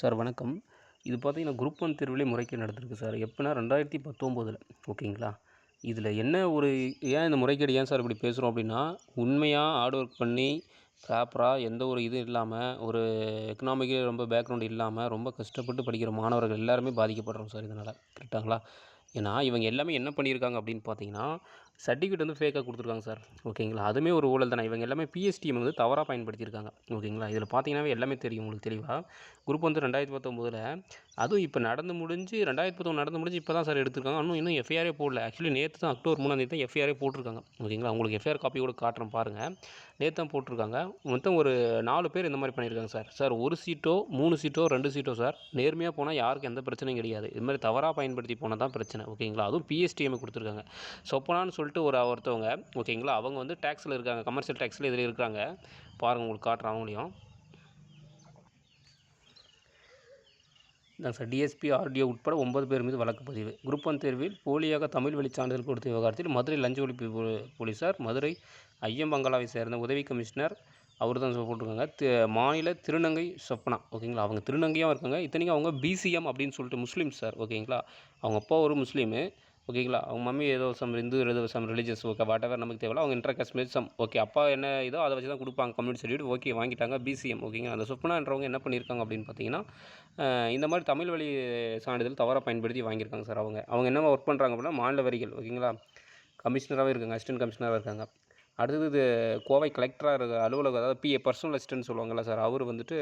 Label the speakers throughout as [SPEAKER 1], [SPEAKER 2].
[SPEAKER 1] Sir வணக்கம். இது பார்த்தீங்கன்னா குரூப் ஒன் தேர்விலே முறைகேடு நடந்திருக்கு சார். எப்போனா ரெண்டாயிரத்தி பத்தொம்போதில் ஓகேங்களா? இதில் என்ன ஒரு ஏன் இந்த முறைகேடு ஏன் சார் இப்படி பேசுகிறோம் அப்படின்னா உண்மையாக ஹார்ட் ஒர்க் பண்ணி ப்ராப்பராக எந்த ஒரு இதுவும் இல்லாமல் ஒரு எக்கனாமிக்கலி ரொம்ப பேக்ரவுண்ட் இல்லாமல் ரொம்ப கஷ்டப்பட்டு படிக்கிற மாணவர்கள் எல்லாருமே பாதிக்கப்படுறோம் சார் இதனால். கரெக்டாங்களா ஏன்னா இவங்க எல்லாமே என்ன பண்ணியிருக்காங்க அப்படின்னு பார்த்தீங்கன்னா சர்டிஃபிகேட் வந்து ஃபேக்காக கொடுத்துருக்காங்க சார். ஓகேங்களா? அதுவுமே ஒரு ஊழல் தானே. இவங்க எல்லாமே பிஎஸ்டிஎம் வந்து தவறாக பயன்படுத்தியிருக்காங்க. ஓகேங்களா? இதில் பார்த்தீங்கன்னாவே எல்லாமே தெரியும் உங்களுக்கு தெளிவாக குரூப் வந்து ரெண்டாயிரத்தி பத்தொம்போதில் அதுவும் இப்போ நடந்து முடிஞ்சு ரெண்டாயிரத்தி பத்தொம்பது நடந்து முடிஞ்சு இப்போ தான் சார் எடுத்திருக்காங்க. இன்னும் இன்னும் எஃப்ஐஆரே போடல. ஆக்சுவலி நேற்று தான் அக்டோபர் மூணாந்தேதி தான் எஃப்ஐஆரே போட்டிருக்காங்க. ஓகேங்களா? உங்களுக்கு எஃப்ஐஆர் காப்பி கூட காட்டுறேன் பாருங்கள் நேற்று தான் போட்டிருக்காங்க. மொத்தம் ஒரு நாலு பேர் இந்த மாதிரி பண்ணியிருக்காங்க சார். சார் ஒரு சீட்டோ மூணு சீட்டோ ரெண்டு சீட்டோ சார் நேர்மையாக போனால் யாருக்கும் எந்த பிரச்சனையும் கிடையாது. இது மாதிரி தவறாக பயன்படுத்தி போனால் தான் பிரச்சனை. ஓகேங்களா? அதுவும் பிஎஸ்டிஎம் கொடுத்துருக்காங்க. சொப்பனான்னு சொல்லிட்டு ஒரு ஒருத்தவங்க ஓகேங்களா? அவங்க வந்து டேக்ஸில் இருக்காங்க கமர்ஷியல் டேக்ஸில் இதில் இருக்காங்க. பாருங்கள் உங்களுக்கு காட்டுறேன் அவங்களையும். சார் டிஎஸ்பி ஆர்டிஓ உட்பட ஒன்பது பேர் மீது வழக்கு பதிவு. குரூப் ஒன் தேர்வில் போலியாக தமிழ் வழி சான்றிதழ் கொடுத்த விவகாரத்தில் மதுரை லஞ்ச ஒழிப்பு போலீஸார் போலீசார் மதுரை ஐயம்பங்களாவை சேர்ந்த உதவி கமிஷனர் அவர் தான் போட்டிருக்காங்க. தி- மாநில திருநங்கை சொப்பனா ஓகேங்களா? அவங்க திருநங்கையாக இருக்காங்க. இத்தனைக்கும் அவங்க பிசிஎம் அப்படின்னு சொல்லிட்டு முஸ்லீம் சார் ஓகேங்களா? அவங்க அப்பா ஒரு முஸ்லீமு ஓகேங்களா? அவங்க மம்மி ஏதோ சம் இந்து ஏதோ some religious okay whatever நமக்கு தேவையில்ல அவங்க இன்டர் காஸ்ட் சம் ஓகே அப்பா என்ன இதோ அதை வச்சு தான் கொடுப்பாங்க கம்யூனிட்டி சர்டிஃபிகேட் ஓகே வாங்கிட்டாங்க பிசிஎம் ஓகேங்களா? அந்த சொப்பனான்றவங்க என்ன பண்ணியிருக்காங்க அப்படின்னு பார்த்தீங்கன்னா இந்த மாதிரி தமிழ் வழி சான்றிதழ் தவறாக பயன்படுத்தி வாங்கியிருக்காங்க சார் அவங்க. அவங்க என்ன ஒர்க் பண்ணுறாங்க அப்படின்னா மாநில வரிகள் ஓகேங்களா? கமிஷனராகவே இருக்காங்க அசிஸ்டன்ட் கமிஷனராக இருக்காங்க. அடுத்தது இது கோவை கலெக்டராக இருக்க அலுவலகம் அதாவது பிஏ பர்சனல் அசிஸ்டன்ட் சொல்லுவாங்கள்ல சார் அவர் வந்துட்டு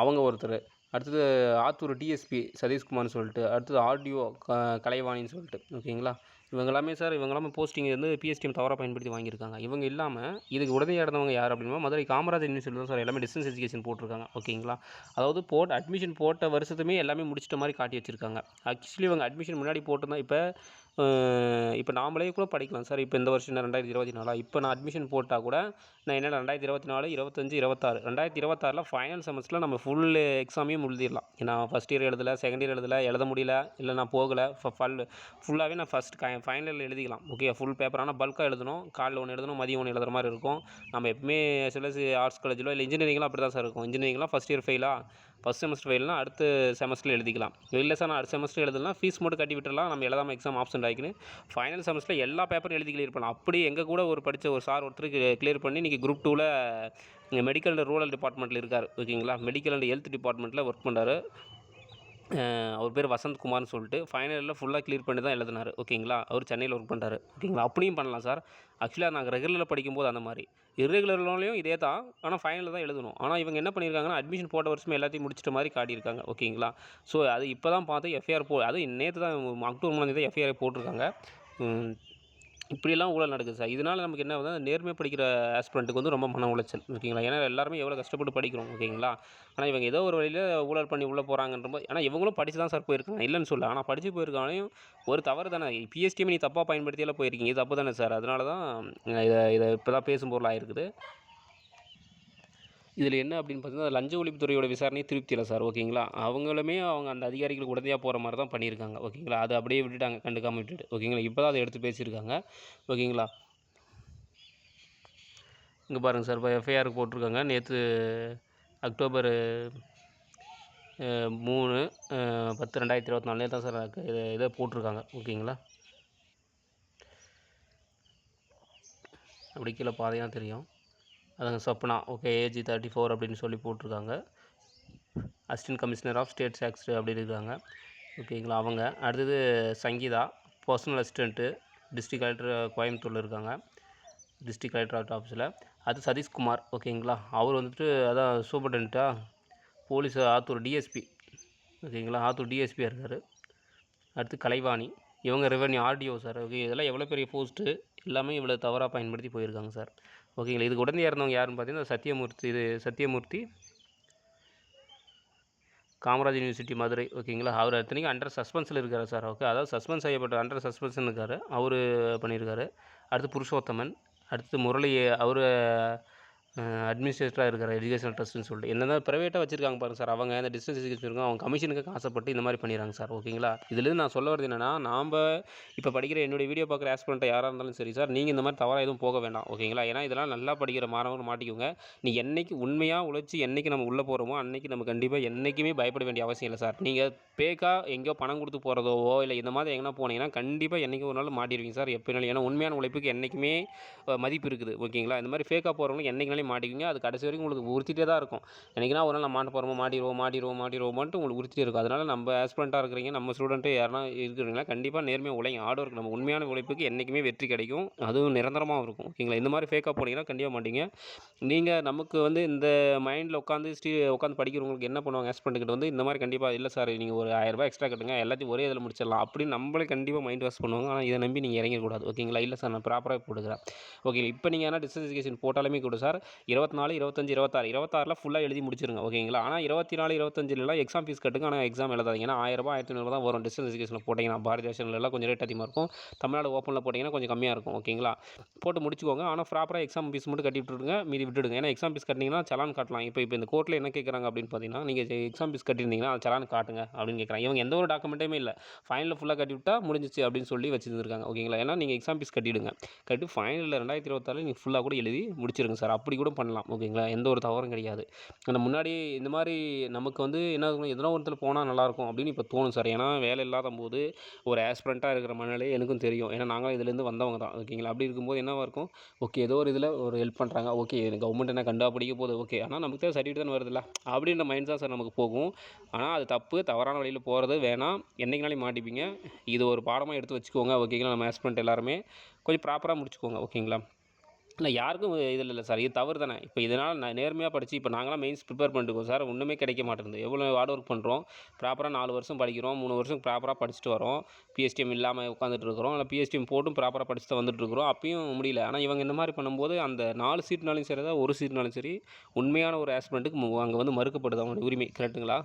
[SPEAKER 1] அவங்க ஒருத்தர். அடுத்தது ஆத்தூர் டிஎஸ்பி சதீஷ்குமார்னு சொல்லிட்டு அடுத்தது ஆர்டிஓ க கலைவாணின்னு சொல்லிட்டு ஓகேங்களா இவங்க எல்லாமே சார் இவங்க எல்லாமே போஸ்டிங் வந்து பிஎஸ்டிஎம் தவறாக பயன்படுத்தி வாங்கியிருக்காங்க. இவங்க இல்லாமல் இதுக்கு உடனே இருந்தவங்க யார் அப்படின்னா மதுரை காமராஜர் யூனிவர்சிட்டி தான் சார் எல்லாமே டிஸ்டன்ஸ் எஜுகேஷன் போட்டிருக்காங்க ஓகேங்களா அதாவது போட் அட்மிஷன் போட்ட வருஷத்துமே எல்லாமே முடிச்சிட்ட மாதிரி காட்டி வச்சுருக்காங்க. ஆக்சுவலி இவங்க அட்மிஷன் முன்னாடி போட்டிருந்தா இப்போ இப்போ நாமளே கூட படிக்கலாம். சார் இப்போ இந்த வருஷம் என்ன ரெண்டாயிரத்தி இருபத்தி நாலா? இப்போ நான் அட்மிஷன் போட்டால் கூட நான் என்ன ரெண்டாயிரத்தி இருபத்தி நாலு இருபத்தஞ்சி இருபத்தாறு. ரெண்டாயிரத்தி இருபத்தாறில் ஃபைனல் செமஸ்டரில் நம்ம ஃபுல் எக்ஸாமையும் எழுதிடலாம் நான் ஃபஸ்ட் இயர் எழுதலை செகண்ட் இயர் எழுதலை எழுத முடியல இல்லை நான் போகலை ஃபல் ஃபுல்லாகவே நான் ஃபஸ்ட் ஃபைனல் எழுதிக்கலாம். ஓகே ஃபுல் பேப்பர் ஆனால் பல்காக எழுதணும் காலைல ஒன்று எழுதணும் மதியம் ஒன்று எழுதுற மாதிரி இருக்கும். நம்ம எப்பவுமே சில ஆர்ட்ஸ் காலேஜிலோ இல்லை இன்ஜினியரிங்லாம் அப்படி தான் சார் இருக்கும். இன்ஜினியரிங்லாம் ஃபஸ்ட் இயர் ஃபெயிலாக ஃபஸ்ட் செமஸ்டர் ஃபெயில்னா அடுத்த செமஸ்டரில் எழுதிக்கலாம். இல்லை சார் நான் அடுத்த செமஸ்டர் எழுதலாம் ஃபீஸ் மட்டும் கட்டி விட்டுலாம் நம்ம எழுதாமல் எக்ஸாம் ஆப்ஷன் ஆகிக்கின்னு ஃபைனல் செமஸ்டரில் எல்லா பேப்பரும் எழுதி கிளியர் பண்ணலாம். அப்படி எங்கள் கூட ஒரு படித்த ஒரு சார் ஒருத்தருக்கு கிளியர் பண்ணி இன்றைக்கி குரூப் டூவில் மெடிக்கல் அண்ட் ரூரல் டிபார்ட்மெண்ட்டில் இருக்கார். ஓகேங்களா மெடிக்கல் அண்ட் ஹெல்த் டிபார்ட்மெண்ட்டில் ஒர்க் பண்ணுறாரு அவர் பேர் வசந்த்குமார்னு சொல்லிட்டு ஃபைனலில் ஃபுல்லாக க்ளியர் பண்ணி தான் எழுதினார். ஓகேங்களா? அவர் சென்னையில் ஒர்க் பண்ணுறாரு ஓகேங்களா? அப்படியும் பண்ணலாம் சார். ஆக்சுவலாக நாங்கள் ரெகுலரில் படிக்கும்போது அந்த மாதிரி. இர்ரெகுலர்லையும் இதே தான் ஆனால் ஃபைனலில் தான் எழுதணும். ஆனால் இவங்க என்ன பண்ணியிருக்காங்கன்னா அட்மிஷன் போட்ட வருஷமே எல்லாத்தையும் முடிச்சிட்ட மாதிரி காட்டியிருக்காங்க. ஓகேங்களா? ஸோ அது இப்போ தான் பார்த்து எஃப்ஐஆர் போ அது நேற்று தான் அக்டோபர் மூணாந்தேதி தான் எஃப்ஐஆர் போட்டிருக்காங்க. இப்படியெல்லாம் ஊழல் நடக்குது சார். இதனால் நமக்கு என்ன ஆகுதுன்னா நேர்மையாக படிக்கிற ஆஸ்பிரண்ட்டுக்கு வந்து ரொம்ப மன உளைச்சல் ஓகேங்களா? ஏன்னா எல்லாருமே எவ்வளோ கஷ்டப்பட்டு படிக்கிறோம் ஓகேங்களா? ஆனால் இவங்க ஏதோ ஒரு வழியில் ஊழல் பண்ணி உள்ளே போகிறாங்கன்ற போது ஆனால் இவங்களும் படித்து தான் சார் போயிருக்காங்க. இல்லைன்னு சொல்ல ஆனால் படித்து போயிருக்காங்களையும் ஒரு தவறு தானே. பிஎஸ்டிஎம் நீ தப்பாக பயன்படுத்தியெல்லாம் போயிருக்கீங்க. தப்பு தானே சார். அதனால தான் இதை இதை இப்போ தான் பேசும் பொருளாக இருக்குது இதில் என்ன அப்படின்னு பார்த்தீங்கன்னா லஞ்ச ஒழிப்புத்துறையோட விசாரணை திருப்தி இல்லை சார் ஓகேங்களா? அவங்களுமே அவங்க அந்த அதிகாரிகளுக்கு உடனடியாக போகிற மாதிரி தான் பண்ணியிருக்காங்க ஓகேங்களா? அதை அப்படியே விட்டுட்டாங்க கண்டுக்காமல் விட்டுட்டு ஓகேங்களா? இப்போ தான் அதை எடுத்து பேசியிருக்காங்க ஓகேங்களா? இங்கே பாருங்கள் சார் இப்போ எஃப்ஐஆர் போட்டிருக்காங்க. நேற்று அக்டோபர் மூணு பத்து ரெண்டாயிரத்தி இருபத்தி நாலுலே தான் சார் இதை இதை போட்டிருக்காங்க ஓகேங்களா? அப்படி கீழே பாதையாக தெரியும். அதாங்க Sopna okay AG thirty four அப்படின்னு சொல்லி போட்டிருக்காங்க. Assistant commissioner of state tax அப்படின்னு இருக்காங்க. ஓகேங்களா அவங்க. அடுத்தது Sangeetha personal assistant district collector கோயம்புத்தூரில் இருக்காங்க. டிஸ்ட்ரிக் கலெக்டர் ஆஃபீஸில் அது சதீஷ்குமார் ஓகேங்களா. அவர் வந்துட்டு அதான் சூப்பர்டென்ட்டா போலீஸ் ஆத்தூர் டிஎஸ்பி ஓகேங்களா ஆத்தூர் டிஎஸ்பியாக இருக்கார். அடுத்து கலைவாணி. இவங்க ரெவன்யூ ஆர்டிஓ சார். ஓகே இதெல்லாம் எவ்வளோ பெரிய போஸ்ட்டு எல்லாமே இவ்வளோ தவறாக பயன்படுத்தி போயிருக்காங்க சார். ஓகேங்களா? இதுக்கு உடனே இறந்தவங்க யாருன்னு பார்த்தீங்கன்னா சத்யமூர்த்தி இது சத்யமூர்த்தி காமராஜ் யூனிவர்சிட்டி மதுரை ஓகேங்களா? அவர் அத்தனைக்கும் அண்டர் சஸ்பென்ஸில் இருக்கார் சார் ஓகே அதாவது சஸ்பென்ஸ் செய்யப்பட்ட அண்டர் சஸ்பென்ஷன் இருக்கார். அவர் பண்ணியிருக்காரு அடுத்து புருஷோத்தமன் அடுத்து முரளி அவர் அட்மினிஸ்ட்ரேட்டராக இருக்கிற எஜுகேஷனல் ட்ரஸ்ட்னு சொல்லிட்டு. என்ன தான் ப்ரைவேட்டாக வச்சிருக்காங்க பாருங்க சார் அவங்க இந்த டிஸ்டன்ஸ் எஜுகேஷன் இருக்கும் அவங்க கமிஷனுக்கு ஆசைப்பட்டு இந்த மாதிரி பண்ணிடுறாங்க சார் ஓகேங்களா? இதுலேருந்து நான் சொல்ல வரது என்னென்னா நாம் இப்போ படிக்கிற என்னுடைய வீடியோ பார்க்குற ஆஸ்பிரண்ட்டை யாராக இருந்தாலும் சரி சார் நீங்கள் இந்த மாதிரி தவறாக எதுவும் போக வேண்டாம். ஓகேங்களா? ஏன்னா இதெல்லாம் நல்லா படிக்கிற மாணவர்கள் மாட்டிக்கோங்க. நீ என்னைக்கு உண்மையாக உழைச்சி என்னைக்கு நம்ம உள்ளே போகிறோமோ அன்றைக்கி நம்ம கண்டிப்பாக என்றைக்குமே பயப்பட வேண்டிய அவசியம் இல்லை சார் நீங்கள் பேக்கா எங்கேயோ பணம் கொடுத்து போகிறதோவோ இல்லை இந்த மாதிரி எங்கன்னா போனீங்கன்னா கண்டிப்பாக என்றைக்கு ஒரு நாள் மாட்டிடுவீங்க சார் எப்போ ஏன்னா உண்மையான உழைப்புக்கு என்றைக்குமே மதிப்பு இருக்குது. ஓகேங்களா? இந்த மாதிரி ஃபேக்காக போகிறவங்க மாதிரி மாட்டிக்குங்க. அது கடைசி வரைக்கும் உங்களுக்கு உறுத்திட்டே தான் இருக்கும். என்றைக்குனா ஒரு நாள் நம்ம மாட்ட போகிறோமோ மாட்டிடுவோம் மாட்டிடுவோம் மாட்டிடுவோமான்ட்டு உங்களுக்கு உறுத்திட்டே இருக்கும். அதனால் நம்ம ஆஸ்பிரண்ட்டாக இருக்கிறீங்க நம்ம ஸ்டூடெண்ட்டு யாருன்னா இருக்கிறீங்களா கண்டிப்பாக நேர்மையாக உழைங்க. ஹார்ட் ஒர்க் நம்ம உண்மையான உழைப்புக்கு என்றைக்குமே வெற்றி கிடைக்கும். அதுவும் நிரந்தரமாகவும் இருக்கும். ஓகேங்களா? இந்த மாதிரி ஃபேக்காக போனீங்கன்னா கண்டிப்பாக மாட்டீங்க. நீங்கள் நமக்கு வந்து இந்த மைண்டில் உட்காந்து ஸ்டீ உட்காந்து படிக்கிறவங்களுக்கு என்ன பண்ணுவாங்க? ஆஸ்பிரண்ட்டுக்கிட்ட வந்து இந்த மாதிரி கண்டிப்பாக இல்லை சார் நீங்கள் ஒரு ஆயிரரூபா எக்ஸ்ட்ரா கட்டுங்க. எல்லாத்தையும் ஒரே இதில் முடிச்சிடலாம். அப்படின்னு நம்மளே கண்டிப்பாக மைண்ட் வாஷ் பண்ணுவாங்க. ஆனால் இதை நம்பி நீங்கள் இறங்கக்கூடாது ஓகேங்களா? இல்லை சார் நான் ப்ராப்பராக போட்டுக்கிறேன். ஓகே இப்போ நீங்கள் என்ன டிஸ்டன்ஸ் எஜுகேஷன் போட்டாலுமே கூட சார் இருபத்தி நாலு இருபத்தஞ்சி இருபத்தாறு. இருபத்தாறில் ஃபுல்லாக எழுதி முடிச்சிருங்க ஓகேங்களா? ஆனால் இருபத்தி நாலு இருபத்தஞ்சிலலாம் எக்ஸாம் ஃபீஸ் கட்டுங்க. ஆனால் எக்ஸாம் எழுதாதீங்க. ஏன்னா ஆயிரரூபா ஆயிரத்தி ஐநூறு தான் வரும். டிஸ்டன்ஸ் எஜுகேஷனில் போட்டிங்கன்னா பாரதி எல்லாம் கொஞ்சம் ரேட் அதிகமாக இருக்கும். தமிழ்நாடு ஓப்பனில் போட்டிங்கன்னா கொஞ்சம் கம்மியாக இருக்கும் ஓகேங்களா? போட்டு முடிச்சுக்கோங்க. ஆனால் ப்ராப்பராக எக்ஸாம் ஃபீஸ் மட்டும் கட்டி விட்டுருங்க. மீதி விட்டுடுங்க. ஏன்னா எக்ஸாம் ஃபீஸ் கட்டினீங்கன்னா சலான் காட்டலாம். இப்போ இப்போ இந்த கோர்ட்டில் என்ன கேட்குறாங்க அப்படின்னு பார்த்தீங்கன்னா நீங்கள் எக்ஸாம் ஃபீஸ் கட்டியிருந்தீங்கன்னா அது சலான் காட்டுங்க அப்படின்னு கேட்குறாங்க இவங்க எந்த ஒரு டாக்குமெண்ட்டுமே இல்லை. ஃபைனலில் ஃபுல்லாக கட்டி விட்டா முடிஞ்சிச்சு அப்படின்னு சொல்லி வச்சுருந்துருக்காங்க ஓகேங்களா? ஏன்னா நீங்கள் எக்ஸாம் ஃபீஸ் கட்டிடுங்க. கட்டி ஃபைனலில் ரெண்டாயிரத்தி இருபத்தாறு நீங்கள் ஃபுல்லாக கூட எழுதி முடிச்சிருங்க சார் அப்படி கூட பண்ணலாம் ஓகேங்களா? எந்த ஒரு தவறும் கிடையாது. அந்த முன்னாடி இந்த மாதிரி நமக்கு வந்து என்ன எதனா ஒருத்தர் போனால் நல்லாயிருக்கும் அப்படின்னு இப்போ தோணும் சார். ஏன்னா வேலை இல்லாத போது ஒரு ஆஸ்பிரண்ட்டாக இருக்கிற மனநிலை எனக்கும் தெரியும். ஏன்னா நாங்களும் இதுலேருந்து வந்தவங்க தான் ஓகேங்களா? அப்படி இருக்கும்போது என்னவாக இருக்கும்? ஓகே ஏதோ ஒரு இதில் ஒரு ஹெல்ப் பண்ணுறாங்க ஓகே கவர்மெண்ட் என்ன கண்டா பிடிக்க போகுது? ஓகே ஆனால் நமக்கு தேவை சர்டிஃபிகேட் வருதுல்ல? அப்படின்ற மைண்ட் தான் சார் நமக்கு போகும். ஆனால் அது தப்பு. தவறான வழியில் போகிறது வேணாம். என்றைக்குனாலும் மாட்டிப்பீங்க. இது ஒரு பாடமாக எடுத்து வச்சுக்கோங்க ஓகேங்களா? நம்ம ஆஸ்பிரண்ட் எல்லாருமே. கொஞ்சம் ப்ராப்பராக முடிச்சுக்கோங்க ஓகேங்களா? இல்லை யாருக்கும் இதில் இல்லை சார். இது தவறு தானே. இப்போ இதனால் நான் நேர்மையாக படித்து இப்போ நாங்களாம் மெயின்ஸ் ப்ரிப்பேர் பண்ணிட்டுருக்கோம் சார். ஒன்றுமே கிடைக்க மாட்டேங்குது. எவ்வளோ ஹார்ட் ஒர்க் பண்ணுறோம் ப்ராப்பராக நாலு வருஷம் படிக்கிறோம் மூணு வருஷம் ப்ராப்பராக படிச்சுட்டு வரோம். பிஎஸ்டிஎம் இல்லாமல் உட்காந்துட்டு இருக்கிறோம். இல்லை பிஎஸ்டிஎம் போட்டும் ப்ராப்பராக படிச்சுட்டு வந்துட்டு இருக்கிறோம். அப்பயும் முடியல. ஆனால் இவங்க இந்த மாதிரி பண்ணும்போது அந்த நாலு சீட்னாலும் சரி தான் ஒரு சீட்னாலும் சரி உண்மையான ஒரு ஆஸ்பிரண்ட்டுக்கு அங்கே வந்து மறுக்கப்படுது அவங்களோட உரிமை. கரெக்ட்டுங்களா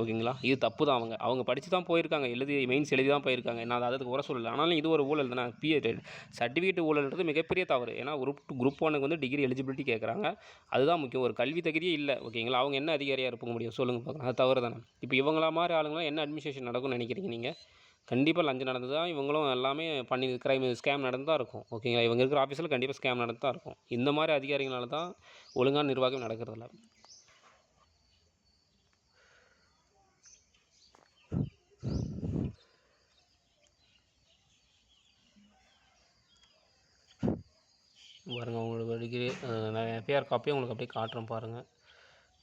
[SPEAKER 1] ஓகேங்களா? இது தப்பு தான் அவங்க. அவங்க படித்து தான் போயிருக்காங்க. எழுதி மெயின்ஸ் எழுதி தான் போயிருக்காங்க. நான் அதுக்கு குறை சொல்லலை. ஆனாலும் இது ஒரு ஊழல் தானே. பிஎட் சர்டிஃபிகேட் ஊழல்ன்றது மிகப்பெரிய தவறு. ஏன்னா குரூப் குரூப் ஒனுக்கு வந்து டிகிரி எலிஜிபிலிட்டி கேட்குறாங்க அதுதான் முக்கியம். ஒரு கல்வி தகுதியே இல்லை. ஓகேங்களா அவங்க என்ன அதிகாரியாக இருக்க முடியும்? சொல்லுங்கள் பார்க்கலாம். அது தவறு தானே. இப்போ இவங்களா மாதிரி ஆளுங்களாம் என்ன அட்மினிஸ்ட்ரேஷன் நடக்கும்னு நினைக்கிறீங்க நீங்கள் கண்டிப்பாக லஞ்சம் நடந்து தான் இவங்களும் எல்லாமே பண்ணி கிரைம் ஸ்கேம் நடந்து தான் இருக்கும். ஓகேங்களா இவங்க இருக்கிற ஆஃபீஸில் கண்டிப்பாக ஸ்கேம் நடந்து தான் இருக்கும். இந்த மாதிரி அதிகாரிகளால தான் ஒழுங்கான நிர்வாகம் நடக்கிறதில்ல. பாருங்கள் உங்களுக்கு டிகிரி நான் எஃப்ஐஆர் காப்பியும் உங்களுக்கு அப்படியே காட்டுறேன் பாருங்கள்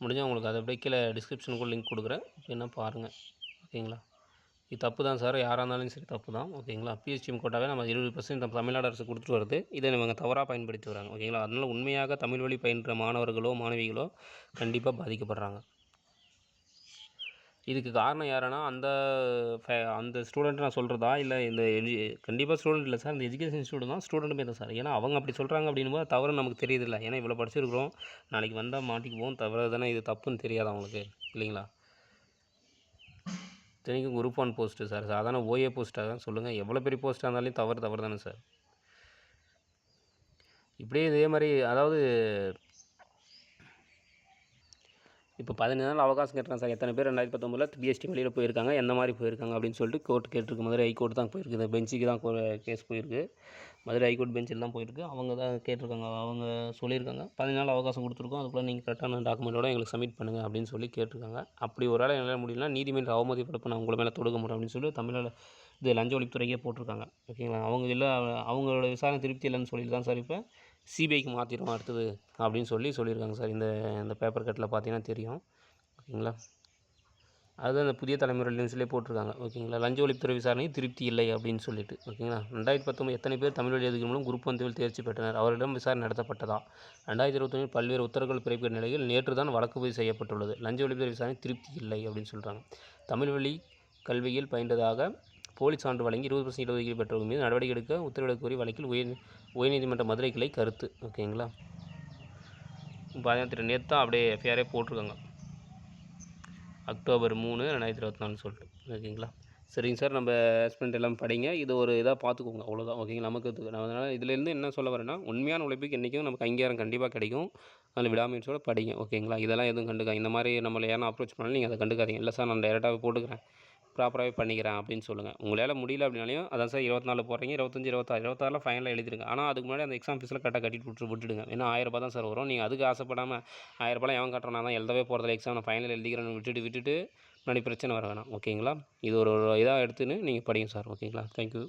[SPEAKER 1] முடிஞ்சால் உங்களுக்கு அதை அப்படியே கீழே டிஸ்கிரிப்ஷனுக்குள்ள லிங்க் கொடுக்குறேன். அப்படின்னா பாருங்கள் ஓகேங்களா? இது தப்பு தான் சார். யாராக இருந்தாலும் சரி தப்பு தான். ஓகேங்களா? பிஎஸ்டிஎம் கோட்டாவே நம்ம இருபது பர்சன்ட் நம்ம தமிழ்நாடு அரசு கொடுத்துட்டு வருது. இதை இவங்க தவறாக பயன்படுத்தி வராங்க. ஓகேங்களா? அதனால் உண்மையாக தமிழ் வழி பயின்ற மாணவர்களோ மாணவிகளோ கண்டிப்பாக பாதிக்கப்படுறாங்க. இதுக்கு காரணம் யாருன்னா அந்த ஃபே அந்த ஸ்டூடெண்ட் நான் சொல்கிறதா இல்லை இந்த எஜு கண்டிப்பாக ஸ்டூடெண்ட் இல்லை சார். இந்த எஜுகேஷன் ஸ்டூடெண்ட் தான் ஸ்டூடெண்ட்டுமே தான் சார். ஏன்னா அவங்க அப்படி சொல்கிறாங்க அப்படின்னும் போது தவறு நமக்கு தெரியுதில்ல. ஏன்னா இவ்வளோ படிச்சிருக்கிறோம். நாளைக்கு வந்தால் மாட்டிக்குவோம். தவிர தானே இது தப்புன்னு தெரியாது அவங்களுக்கு. இல்லைங்களா? இத்தனைக்கும் குரூப் ஒன் போஸ்ட்டு சார். சாதாரண ஓஏ போஸ்ட்டாக தான். சொல்லுங்கள் எவ்வளோ பெரிய போஸ்ட்டாக இருந்தாலும் தவறு தவறு தானே சார். இப்படியே இதே மாதிரி அதாவது இப்போ பதினஞ்சு நாள் அவகாசம் கேட்டாங்க சார். எத்தனை பேர் ரெண்டாயிரத்தி பத்தொம்பதில் பிஎஸ்டி வெளியில் போயிருக்காங்க எந்த மாதிரி போயிருக்காங்க அப்படின்னு சொல்லிட்டு கோர்ட் கேட்டிருக்கு. மதுரை ஹைகோர்ட் தான் போயிருக்கு. இந்த பெஞ்சுக்கு தான் கேஸ் போயிருக்கு. மதுரை ஹைகோர்ட் பெஞ்சில் தான் போயிருக்கு. அவங்க தான் கேட்டிருக்காங்க. அவங்க சொல்லியிருக்காங்க. பதினஞ்சு நாள் அவகாசம் கொடுத்துருக்கோம். அதுக்குள்ளே நீங்கள் கரெக்டான டாக்குமெண்ட்டோட எங்களுக்கு சப்மிட் பண்ணுங்கள் அப்படின்னு சொல்லி கேட்டிருக்காங்க. அப்படி ஒரு வேளை என்னால் முடியலனா நீதிமன்ற அவமதிப்படப்பு நான் உங்களை மேலே தொடுக்க முடியும் அப்படின்னு சொல்லி தமிழில் இது லஞ்ச ஒழிப்புத்துறைக்கே போட்டிருக்காங்க. ஓகேங்களா? அவங்க இல்லை அவங்களோட விசாரணை திருப்தி இல்லைன்னு சொல்லிட்டு தான் சார் இப்போ சிபிஐக்கு மாற்றிடுவோம் அடுத்தது அப்படின்னு சொல்லி சொல்லியிருக்காங்க சார். இந்த இந்த பேப்பர் கட்டில் பார்த்தீங்கன்னா தெரியும். ஓகேங்களா? அதுதான் இந்த புதிய தலைமுறை நியூஸ்லேயே போட்டிருக்காங்க. ஓகேங்களா? லஞ்ச ஒழிப்புத்துறை விசாரணை திருப்தி இல்லை அப்படின்னு சொல்லிட்டு. ஓகேங்களா? ரெண்டாயிரத்தி பத்தொம்பது எத்தனை பேர் தமிழ் வழி எழுதுகிற மூலம் குரூப் ஒன்றில் தேர்ச்சி பெற்றனர்? அவரிடம் விசாரணை நடத்தப்பட்டதா? ரெண்டாயிரத்தி இருபத்தொன்னில் பல்வேறு உத்தரவுகள் பிறப்பித்த நிலையில் நேற்று தான் வழக்கு பதிவு செய்யப்பட்டுள்ளது. லஞ்ச ஒழிப்புத்துறை விசாரணை திருப்தி இல்லை அப்படின்னு சொல்கிறாங்க தமிழ் வழி கல்வியில் பயின்றதாக போலி சான்று வழங்கி இருபது பர்சன்ட் இடஒதுக்கீடு பெற்றவர்கள் மீது நடவடிக்கை எடுக்க உத்தரவிடக் கோரி வழக்கில் உயர் உயர்நீதிமன்ற மதுரை கிளை கருத்து. ஓகேங்களா? பார்த்தீங்கன்னா நேற்று தான் அப்படியே எஃப்ஐஆரே போட்டிருக்காங்க. அக்டோபர் மூணு ரெண்டாயிரத்தி இருபத்தி நாலுன்னு சொல்லிட்டு. ஓகேங்களா? சரிங்க சார் நம்ம ஹஸ்பண்ட் எல்லாம் படிங்க. இது ஒரு இதாக பார்த்துக்கோங்க அவ்வளோதான் ஓகேங்களா? நமக்கு நான் அதனால் இதுலேருந்து என்ன சொல்ல வரேன்னா உண்மையான உழைப்புக்கு என்றைக்கும் நமக்கு அங்கீகாரம் கண்டிப்பாக கிடைக்கும். அதில் விடாமுயற்சியோட படிங்க. ஓகேங்களா? இதெல்லாம் எதுவும் கண்டுக்காதீங்க இந்த மாதிரி நம்மளை யாரும் அப்ரோச் பண்ணாலும் நீங்கள் அதை கண்டுக்காதீங்க. இல்லை சார் நான் டேரெக்டாகவே போட்டுக்கிறேன். ப்ராப்பராகவே பண்ணிக்கிறேன் அப்படின்னு சொல்லுங்கள் உங்களால் முடியல அப்படின்னாலையும் அதான் சார் இருபத்தி நாலு போடுறீங்க இருபத்தஞ்சி இருபத்தாறு இருபத்தாறில் ஃபைனலாக எழுதிருங்க ஆனால் அதுக்கு முன்னாடி அந்த எக்ஸாம் ஃபீஸில் கரெக்டாக கட்டிட்டு விட்டு விட்டுடுங்க. ஏன்னா ஆயிரரூபா தான் சார் வரும். நீங்கள் அதுக்கு ஆசைப்படாமல் ஆயிரரூபாலாம் எவன் கட்டுறான் தான் எழுதவே போகிறதில்ல எக்ஸாம் நான் ஃபைனல் எழுதிக்கிறேன்னு விட்டுட்டு விட்டுட்டு முன்னாடி பிரச்சனை வர வேணாம். ஓகேங்களா இது ஒரு இதாக எடுத்துன்னு நீங்கள் படிங்க சார் ஓகேங்களா தேங்க்யூ